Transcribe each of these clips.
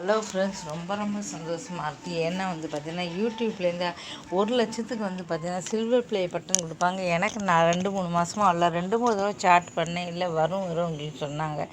Hello friends ரொம்ப ரொம்ப சந்தோஷமாக இருக்குது ஏன்னா வந்து பார்த்திங்கன்னா யூடியூப்லேருந்து ஒரு லட்சத்துக்கு வந்து பார்த்திங்கன்னா சில்வர் ப்ளே பட்டன் கொடுப்பாங்க. எனக்கு நான் ரெண்டு மூணு மாதமாக வரல. ரெண்டு மூணு தடவை சாட் பண்ணேன். இல்லை வரும் வரும் அப்படின்னு சொன்னாங்க.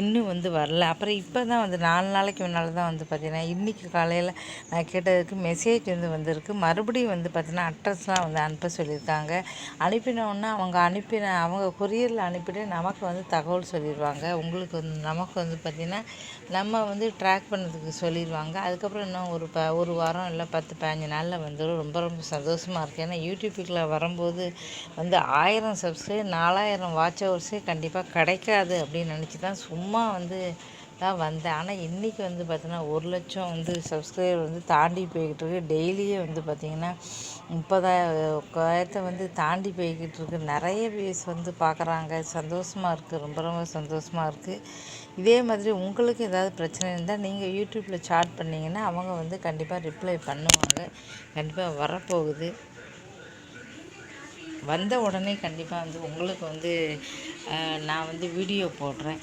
இன்னும் வந்து வரல. அப்புறம் இப்போ தான் வந்து நாலு நாளைக்கு முன்னால் தான் வந்து பார்த்திங்கன்னா இன்றைக்கி காலையில் நான் கேட்டதுக்கு மெசேஜ் வந்து வந்திருக்கு. மறுபடியும் வந்து பார்த்திங்கன்னா அட்ரஸ்லாம் வந்து அனுப்ப சொல்லியிருக்காங்க. அனுப்பினோன்னா அவங்க அனுப்பின அவங்க கொரியரில் அனுப்பிட்டு நமக்கு வந்து தகவல் சொல்லிடுவாங்க. உங்களுக்கு வந்து நமக்கு வந்து பார்த்திங்கன்னா நம்ம வந்து ட்ராக் பண்ண அதுக்கு சொல்லிடுவாங்க அதுக்கப்புறம் இன்னும் ஒரு ப ஒரு வாரம் இல்லை பத்து பதினஞ்சு நாளில் வந்துடும் ரொம்ப ரொம்ப சந்தோஷமாக இருக்குது ஏன்னா யூடியூப்புக்குள்ள வரும்போது வந்து ஆயிரம் சப்ஸ்கிரைப் நாலாயிரம் வாட்ச் ஹவர்ஸே கண்டிப்பாக கிடைக்காது அப்படின்னு நினச்சி தான் சும்மா வந்து தான் வந்தேன். ஆனால் இன்றைக்கி வந்து பார்த்திங்கன்னா ஒரு லட்சம் வந்து சப்ஸ்கிரைபர் வந்து தாண்டி போய்கிட்டு இருக்கு. டெய்லியே வந்து பார்த்திங்கன்னா முப்பதாயிரத்தை வந்து தாண்டி போய்கிட்டு இருக்கு. நிறைய வியூஸ் வந்து பார்க்குறாங்க சந்தோஷமாக இருக்குது ரொம்ப ரொம்ப சந்தோஷமாக இருக்குது இதே மாதிரி உங்களுக்கு ஏதாவது பிரச்சனை இருந்தால் நீங்கள் யூடியூப்பில் சாட் பண்ணிங்கன்னா அவங்க வந்து கண்டிப்பாக ரிப்ளை பண்ணுவாங்க. கண்டிப்பாக வரப்போகுது. வந்த உடனே கண்டிப்பாக வந்து உங்களுக்கு வந்து நான் வந்து வீடியோ போடுறேன்.